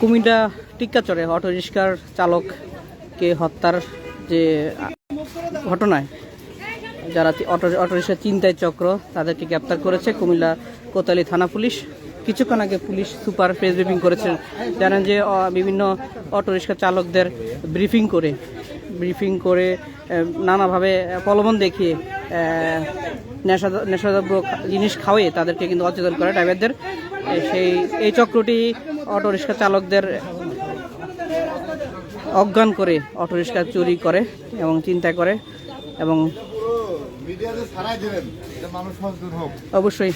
Comilla টিক্কাচরে auto রিক্সার চালককে হত্যার যে ঘটনায় যারা অটো অটো রিক্সা চিন্তায় চক্র, তাদেরকে গ্রেপ্তার করেছে কুমিল্লা কোতালি থানা পুলিশ। কিছুক্ষণ আগে পুলিশ সুপার প্রেস ব্রিফিং করেছেন। জানেন যে বিভিন্ন অটো রিক্সা চালকদের ব্রিফিং করে ব্রিফিং করে নানাভাবে প্রলোভন দেখিয়ে নেশা- নেশাদ্রব্য জিনিস খাওয়িয়ে তাদেরকে কিন্তু অচেতন করে ড্রাইভারদের। সেই, এই চক্রটি অটো রিক্সা চালকদের অজ্ঞান করে অটো রিক্সা চুরি করে এবং চিন্তা করে এবং অবশ্যই।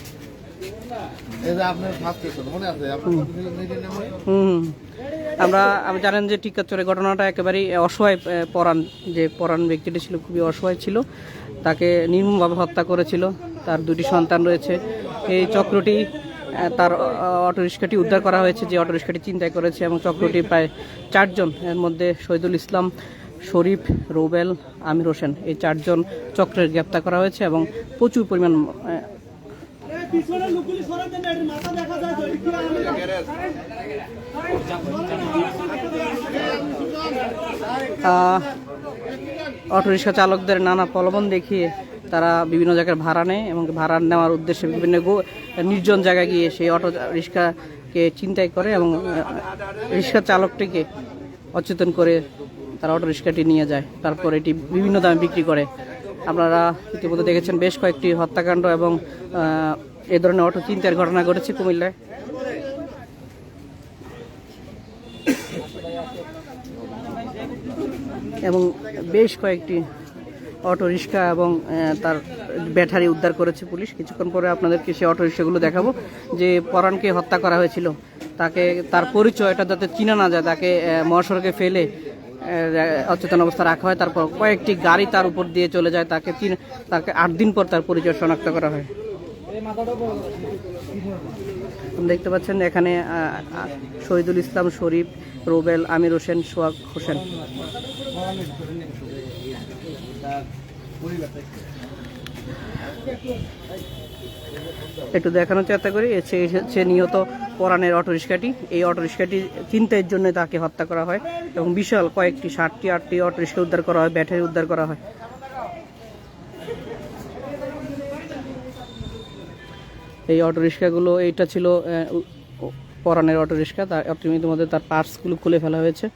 আমরা, আমি জানেন যে টিকাচরে ঘটনাটা একেবারেই অসহায় পরাণ, যে পরাণ ব্যক্তিটি ছিল, খুবই অসহায় ছিল। তাকে নির্মমভাবে হত্যা করেছিল। তার দুটি সন্তান রয়েছে। এই চক্রটি তার অটো রিক্সাটি উদ্ধার করা হয়েছে, যে অটো রিক্সাটি চিন্তায় করেছে এবং চক্রটি প্রায় চারজন। এর মধ্যে শহীদুল ইসলাম, শরীফ, রুবেল, আমির হোসেন, এই চারজন চক্রের গ্রেপ্তার করা হয়েছে এবং প্রচুর পরিমাণ অটোরিক্সা চালকদের নানা প্রলোভন দেখিয়ে তারা বিভিন্ন জায়গায় ভাড়া নেয় এবং ভাড়া নেওয়ার উদ্দেশ্যে বিভিন্ন নির্জন জায়গায় গিয়ে সেই অটো রিক্সাকে চিন্তাই করে এবং রিক্সা চালকটিকে অচেতন করে তারা অটো রিক্সাটি নিয়ে যায়। তারপর এটি বিভিন্ন দামে বিক্রি করে। আপনারা ইতিমধ্যে দেখেছেন বেশ কয়েকটি হত্যাকাণ্ড এবং এ ধরনের অটো চিন্তার ঘটনা ঘটেছে কুমিল্লায়। এবং বেশ কয়েকটি অটো রিক্সা এবং তার ব্যাটারি উদ্ধার করেছে পুলিশ। কিছুক্ষণ পরে আপনাদেরকে সেই অটো রিক্সাগুলো দেখাবো। যে পরাণকে হত্যা করা হয়েছিল, তাকে, তার পরিচয়টা যাতে চিনা না যায়, তাকে মহাসড়কে ফেলে অচেতন অবস্থা রাখা হয়। তারপর কয়েকটি গাড়ি তার উপর দিয়ে চলে যায়। তাকে চিন তাকে আট দিন পর তার পরিচয় শনাক্ত করা হয়। দেখতে পাচ্ছেন, এখানে শহীদুল ইসলাম শরীফ, রুবেল আমির হোসেন, সোহাগ হোসেন। একটু দেখানোর চেষ্টা করি। সে নিহত পরাণের অটো রিক্সাটি। এই অটো রিক্সাটি চিন্তার জন্য তাকে হত্যা করা হয় এবং বিশাল কয়েকটি, ষাটটি, আটটি অটো রিক্সা উদ্ধার করা হয়, ব্যাটারি উদ্ধার করা হয়। এই অটো রিক্সাগুলো, এইটা ছিল পরাণের অটো রিক্সা। তার ইতিমধ্যে তার পার্টসগুলো খুলে ফেলা হয়েছে।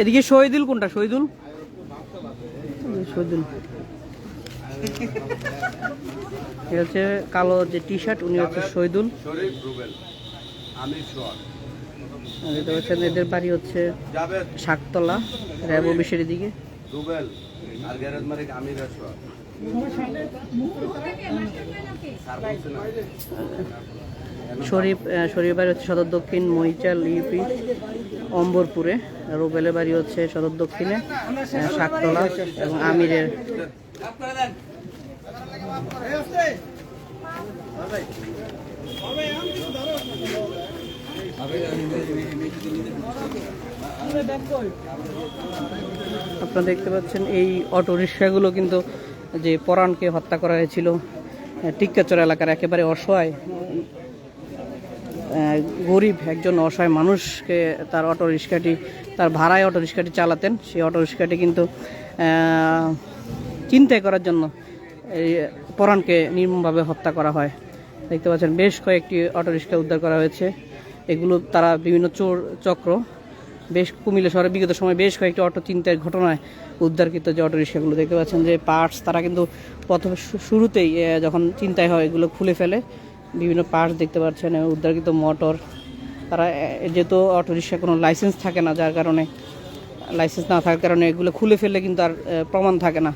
এদিকে শহীদুল কোনটা? শহীদুল? শহীদুল। এ হচ্ছে কালো যে টি শার্ট উনি হচ্ছে শহীদুল। দেখতে পাচ্ছেন এদের বাড়ি হচ্ছে শাকতলা র্যাব অফিসের দিকে? শরীফ শরীফ বাড়ি হচ্ছে সদর দক্ষিণ মহিচাল ইউপি অম্বরপুরে। রুবেলের বাড়ি হচ্ছে সদর দক্ষিণে শাকতলা এবং আমিরের আপনারা দেখতে পাচ্ছেন এই অটো রিক্সাগুলো কিন্তু যে পরাণকে হত্যা করা হয়েছিল টিক্কাচর এলাকার একেবারে অসহায় গরিব একজন অসহায় মানুষকে তার অটো রিক্সাটি, তার ভাড়ায় অটো রিক্সাটি চালাতেন। সেই অটো রিক্সাটি কিন্তু চিন্তাই করার জন্য পরাণকে নির্মমভাবে হত্যা করা হয়। দেখতে পাচ্ছেন বেশ কয়েকটি অটো রিক্সা উদ্ধার করা হয়েছে। এগুলো তারা বিভিন্ন চোর চক্র। বেশ কুমিল্লা শহরে বিগত সময় বেশ কয়েকটি অটো চিন্তার ঘটনায় উদ্ধারকৃত যে অটো রিক্সাগুলো দেখতে পাচ্ছেন যে পার্টস তারা কিন্তু প্রথমে শুরুতেই যখন চিন্তায় হয় এগুলো খুলে ফেলে, বিভিন্ন পার্টস দেখতে পাচ্ছেন উদ্ধারকৃত মোটর। তারা যেহেতু অটো রিক্সা কোনো লাইসেন্স থাকে না, যার কারণে, লাইসেন্স না থাকার কারণে এগুলো খুলে ফেললে কিন্তু আর প্রমাণ থাকে না।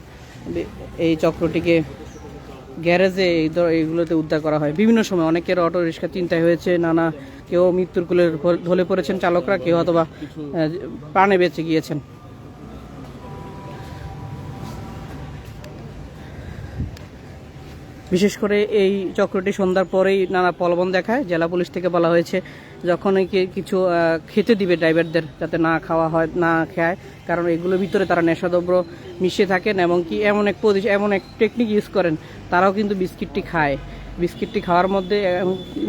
এই চক্রটিকে গ্যারেজে এই এইগুলোতে উদ্ধার করা হয়। বিভিন্ন সময় অনেকের অটো রিক্সা চিন্তায় হয়েছে, নানা কেউ মৃত্যুর কুলের ঢলে পড়েছেন, চালকরা, কেউ অথবা প্রাণে বেঁচে গিয়েছেন। বিশেষ করে এই চক্রটি সন্ধ্যার পরেই নানা প্রলোভন দেখায়। জেলা পুলিশ থেকে বলা হয়েছে, যখনই কি কিছু খেতে দিবে ড্রাইভারদের যাতে না খাওয়া হয়, না খায়, কারণ এগুলোর ভিতরে তারা নেশাদ্রব্য মিশিয়ে থাকেন এবং কি এমন এক পজিশন এমন এক টেকনিক ইউজ করেন, তারাও কিন্তু বিস্কিটটি খায়। বিস্কিটটি খাওয়ার মধ্যে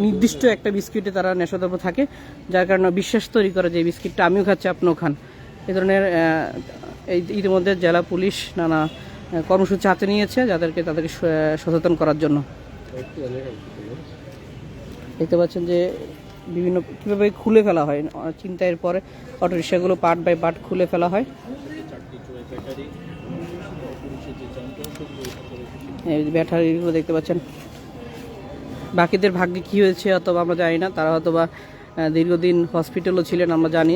নির্দিষ্ট একটা বিস্কিটে তারা নেশাদ্রব্য থাকে, যার কারণে বিশ্বাস তৈরি করে যে বিস্কিটটা আমিও খাচ্ছি, আপনিও খান। এ ধরনের ইতিমধ্যে জেলা পুলিশ নানা কর্মসূচি হাতে নিয়েছে যাদেরকে তাদেরকে সচেতন করার জন্য। দেখতে পাচ্ছেন যে বিভিন্ন কীভাবে খুলে ফেলা হয় চিন্তায়ের পরে অটো রিক্সাগুলো পার্ট বাই পার্ট খুলে ফেলা হয়। ব্যাটারিগুলো দেখতে পাচ্ছেন। বাকিদের ভাগ্যে কী হয়েছে অথবা আমরা জানি না, তারা হয়তো বা দীর্ঘদিন হসপিটালও ছিলেন, আমরা জানি।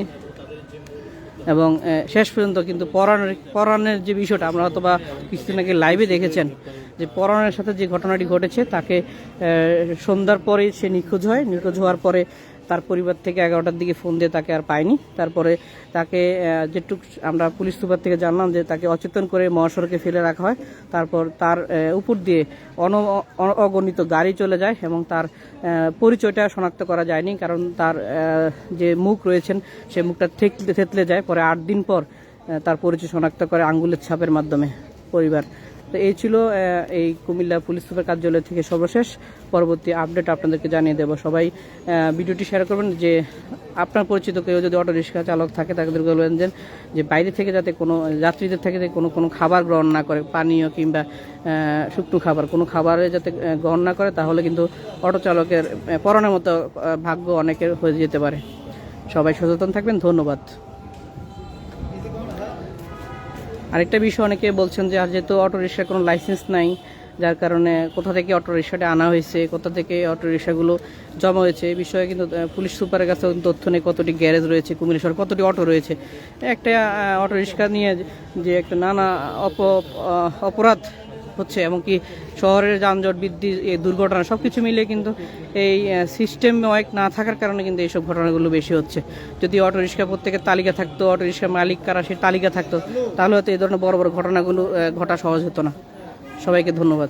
এবং শেষ পর্যন্ত কিন্তু পরাণের পরাণের যে বিষয়টা, আমরা হয়তো বা কিছুদিন আগে লাইভে দেখেছেন যে পরাণের সাথে যে ঘটনাটি ঘটেছে, তাকে সন্ধ্যার পরে সে নিখোঁজ হয়। নিখোঁজ হওয়ার পরে তার পরিবার থেকে এগারোটার দিকে ফোন দিয়ে তাকে আর পায়নি। তারপরে তাকে যেটুক আমরা পুলিশ সুপার থেকে জানলাম যে তাকে অচেতন করে মহাসড়কে ফেলে রাখা হয়। তারপর তার উপর দিয়ে অন অগণিত গাড়ি চলে যায় এবং তার পরিচয়টা শনাক্ত করা যায়নি কারণ তার যে মুখ রয়েছেন সে মুখটা থেতলে থেতলে যায়। পরে আট দিন পর তার পরিচয় শনাক্ত করে আঙ্গুলের ছাপের মাধ্যমে পরিবার তো এই ছিল এই কুমিল্লা পুলিশ সুপার কার্যালয় থেকে সর্বশেষ পরবর্তী আপডেট আপনাদেরকে জানিয়ে দেবো। সবাই ভিডিওটি শেয়ার করবেন যে আপনার পরিচিত কেউ যদি অটো রিক্সা চালক থাকে তাদেরকে বলবেন যে বাইরে থেকে যাতে কোনো, যাত্রীদের থেকে কোনো কোনো খাবার গ্রহণ না করে, পানীয় কিংবা শুকনো খাবার, কোনো খাবারে যাতে গ্রহণ না করে, তাহলে কিন্তু অটো চালকের পরনের মতো ভাগ্য অনেকের হয়ে যেতে পারে। সবাই সচেতন থাকবেন, ধন্যবাদ। আরেকটা বিষয়, অনেকে বলছেন যে আর যেহেতু অটো রিক্সার কোনো লাইসেন্স নাই, যার কারণে কোথা থেকে অটো রিক্সাটা আনা হয়েছে, কোথা থেকে অটো রিক্সাগুলো জমা হয়েছে এই বিষয়ে কিন্তু পুলিশ সুপারের কাছে তথ্য নেই কতটি গ্যারেজ রয়েছে কুমিল্লা শহর কতটি অটো রয়েছে। একটা অটোরিক্সা অটো রিক্সা নিয়ে যে একটা নানা অপ অপরাধ হচ্ছে এমনকি শহরের যানজট বৃদ্ধি এই দুর্ঘটনা সব কিছু মিলে কিন্তু এই সিস্টেম ওয়াইক না থাকার কারণে কিন্তু এইসব ঘটনাগুলো বেশি হচ্ছে। যদি অটো রিক্সা প্রত্যেকের তালিকা থাকতো অটো রিক্সা মালিক কারা সে তালিকা থাকতো, তাহলে হয়তো এই ধরনের বড় বড় ঘটনাগুলো ঘটা সহজ হতো না। সবাইকে ধন্যবাদ।